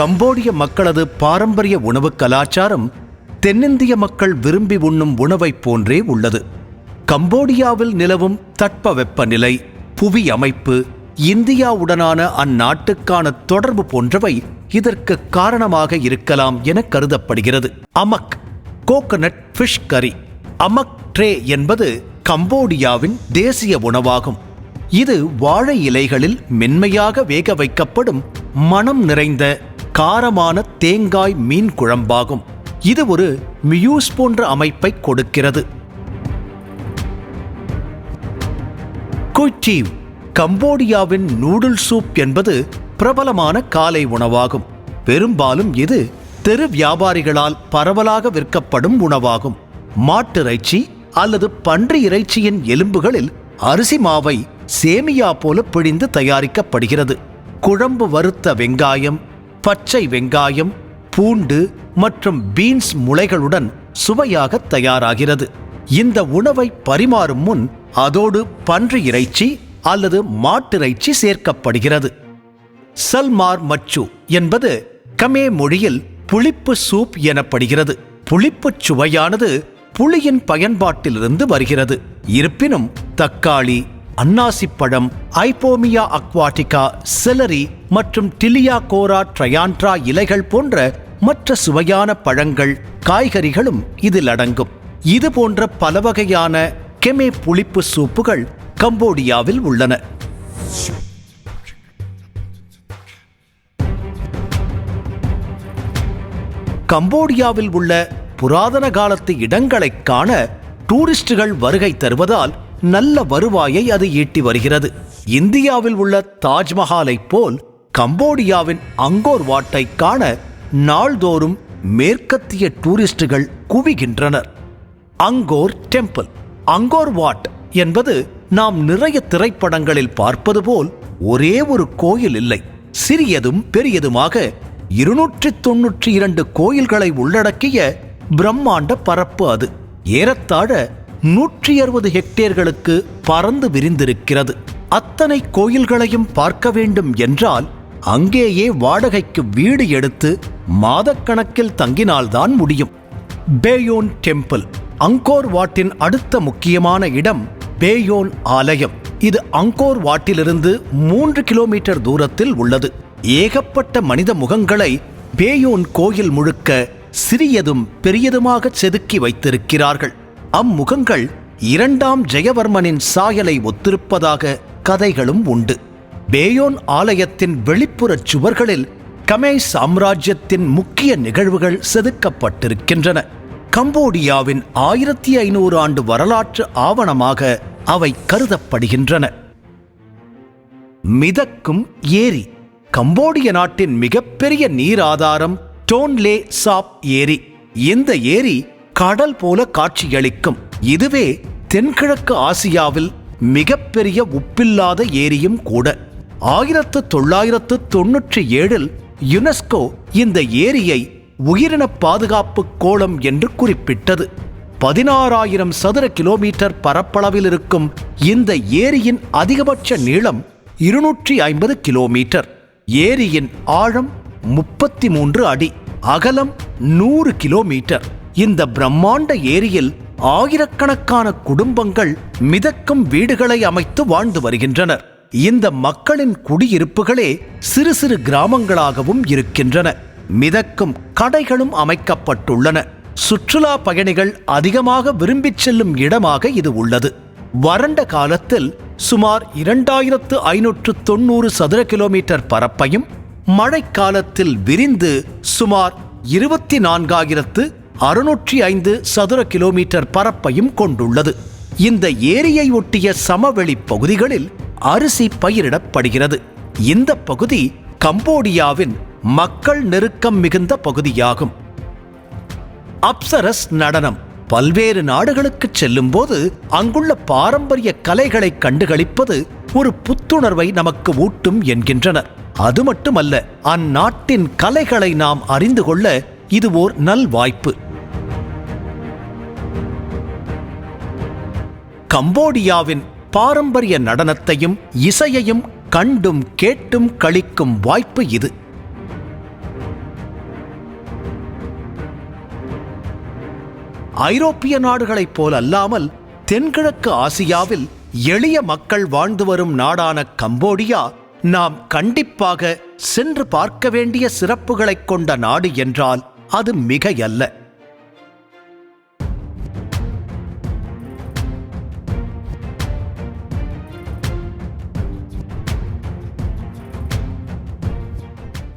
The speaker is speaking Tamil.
கம்போடிய மக்களது பாரம்பரிய உணவு கலாச்சாரம் தென்னிந்திய மக்கள் விரும்பி உண்ணும் உணவைப் போன்றே உள்ளது. கம்போடியாவில் நிலவும் தட்பவெப்பநிலை புவி அமைப்பு இந்தியாவுடனான அந்நாட்டுக்கான தொடர்பு போன்றவை இதற்கு காரணமாக இருக்கலாம் என கருதப்படுகிறது. Amok coconut fish curry amok trey என்பது கம்போடியாவின் தேசிய உணவாகும். இது வாழை இலைகளில் மென்மையாக வேக வைக்கப்படும் மனம் நிறைந்த காரமான தேங்காய் மீன் குழம்பாகும். இது ஒரு மியூஸ் போன்ற அமைப்பை கொடுக்கிறது. குய்டீவ் கம்போடியாவின் நூடுல் சூப் என்பது பிரபலமான காலை உணவாகும். பெரும்பாலும் இது தெரு வியாபாரிகளால் பரவலாக விற்கப்படும் உணவாகும். மாட்டிறைச்சி அல்லது பன்றி இறைச்சியின் எலும்புகளில் அரிசி மாவை சேமியா போல பிழிந்து தயாரிக்கப்படுகிறது. குழம்பு வறுத்த வெங்காயம் பச்சை வெங்காயம் பூண்டு மற்றும் பீன்ஸ் முளைகளுடன் சுவையாக தயாராகிறது. இந்த உணவை பரிமாறும் முன் அதோடு பன்றி இறைச்சி அல்லது மாட்டிறைச்சி சேர்க்கப்படுகிறது. சல்மார் மச்சு என்பது கமே மொழியில் புளிப்பு சூப் எனப்படுகிறது. புளிப்புச் சுவையானது புளியின் பயன்பாட்டிலிருந்து வருகிறது. இருப்பினும் தக்காளி அன்னாசிப்பழம் ஐபோமியா அக்வாட்டிகா செலரி மற்றும் டிலியா கோரா ட்ரயான்ட்ரா இலைகள் போன்ற மற்ற சுவையான பழங்கள் காய்கறிகளும் இதில் அடங்கும். இது போன்ற பல வகையான கெமே புளிப்பு சூப்புகள் கம்போடியாவில் உள்ளன. கம்போடியாவில் உள்ள புராதன காலத்து இடங்களைக் காண டூரிஸ்டுகள் வருகை தருவதால் நல்ல வருவாயை அது ஈட்டி வருகிறது. இந்தியாவில் உள்ள தாஜ்மஹாலைப் போல் கம்போடியாவின் அங்கோர் வாட்டை காண நாள்தோறும் மேற்கத்திய டூரிஸ்டுகள் குவிகின்றனர். அங்கோர் டெம்பிள் அங்கோர் வாட் என்பது நாம் நிறைய திரைப்படங்களில் பார்ப்பது போல் ஒரே ஒரு கோயில் இல்லை. சிறியதும் பெரியதுமாக இருநூற்றி தொன்னூற்றி இரண்டு கோயில்களை உள்ளடக்கிய பிரம்மாண்ட பரப்பு அது. ஏறத்தாழ நூற்றி அறுபது ஹெக்டேர்களுக்கு பறந்து விரிந்திருக்கிறது. அத்தனை கோயில்களையும் பார்க்க வேண்டும் என்றால் அங்கேயே வாடகைக்கு வீடு எடுத்து மாதக்கணக்கில் தங்கினால்தான் முடியும். பேயோன் டெம்பிள் அங்கோர் வாட்டின் அடுத்த முக்கியமான இடம் பேயோன் ஆலயம். இது அங்கோர் வாட்டிலிருந்து மூன்று கிலோமீட்டர் தூரத்தில் உள்ளது. ஏகப்பட்ட மனித முகங்களை பேயோன் கோயில் முழுக்க சிறியதும் பெரியதுமாக செதுக்கி வைத்திருக்கிறார்கள். அம்முகங்கள் இரண்டாம் ஜெயவர்மனின் சாயலை ஒத்திருப்பதாக கதைகளும் உண்டு. பேயோன் ஆலயத்தின் வெளிப்புறச் சுவர்களில் கமே சாம்ராஜ்யத்தின் முக்கிய நிகழ்வுகள் செதுக்கப்பட்டிருக்கின்றன. கம்போடியாவின் ஆயிரத்தி ஐநூறு ஆண்டு வரலாற்று ஆவணமாக அவை கருதப்படுகின்றன. மிதக்கும் ஏரி. கம்போடிய நாட்டின் மிகப்பெரிய நீர் ஆதாரம் டோன்லே சாப் ஏரி. இந்த ஏரி கடல் போல காட்சியளிக்கும். இதுவே தென்கிழக்கு ஆசியாவில் மிகப்பெரிய உப்பில்லாத ஏரியும் கூட. ஆயிரத்து தொள்ளாயிரத்து தொன்னூற்றி ஏழில் யுனெஸ்கோ இந்த ஏரியை உயிரின பாதுகாப்பு கோளம் என்று குறிப்பிட்டது. பதினாறாயிரம் சதுர கிலோமீட்டர் பரப்பளவில் இருக்கும் இந்த ஏரியின் அதிகபட்ச நீளம் இருநூற்றி ஐம்பது கிலோமீட்டர். ஏரியின் ஆழம் முப்பத்தி மூன்று அடி அகலம் நூறு கிலோமீட்டர். இந்த பிரம்மாண்ட ஏரியில் ஆயிரக்கணக்கான குடும்பங்கள் மிதக்கும் வீடுகளை அமைத்து வாழ்ந்து வருகின்றனர். இந்த மக்களின் குடியிருப்புகளே சிறு சிறு கிராமங்களாகவும் இருக்கின்றன. மிதக்கும் கடைகளும் அமைக்கப்பட்டுள்ளன. சுற்றுலா பயணிகள் அதிகமாக விரும்பிச் செல்லும் இடமாக இது உள்ளது. வறண்ட காலத்தில் சுமார் இரண்டாயிரத்து ஐநூற்று தொண்ணூறு சதுர கிலோமீட்டர் பரப்பையும் மழைக்காலத்தில் விரிந்து சுமார் இருபத்தி நான்காயிரத்து அறுநூற்றி ஐந்து சதுர கிலோமீட்டர் பரப்பையும் கொண்டுள்ளது. இந்த ஏரியை ஒட்டிய சமவெளி பகுதிகளில் அரிசி பயிரிடப்படுகிறது. இந்த பகுதி கம்போடியாவின் மக்கள் நெருக்கம் மிகுந்த பகுதியாகும். அப்சரஸ் நடனம் பல்வேறு நாடுகளுக்கு செல்லும்போது அங்குள்ள பாரம்பரிய கலைகளை கண்டுகளிப்பது ஒரு புத்துணர்வை நமக்கு ஊட்டும் என்கின்றனர் அது மட்டுமல்ல அந்நாட்டின் கலைகளை நாம் அறிந்து கொள்ள இது ஓர் நல்வாய்ப்பு. கம்போடியாவின் பாரம்பரிய நடனத்தையும் இசையையும் கண்டும் கேட்டும் கழிக்கும் வாய்ப்பு இது. ஐரோப்பிய நாடுகளைப் போல் அல்லாமல் தென்கிழக்கு ஆசியாவில் எளிய மக்கள் வாழ்ந்து வரும் நாடான கம்போடியா நாம் கண்டிப்பாக சென்று பார்க்க வேண்டிய சிறப்புகளைக் கொண்ட நாடு என்றால் அது மிகையல்ல.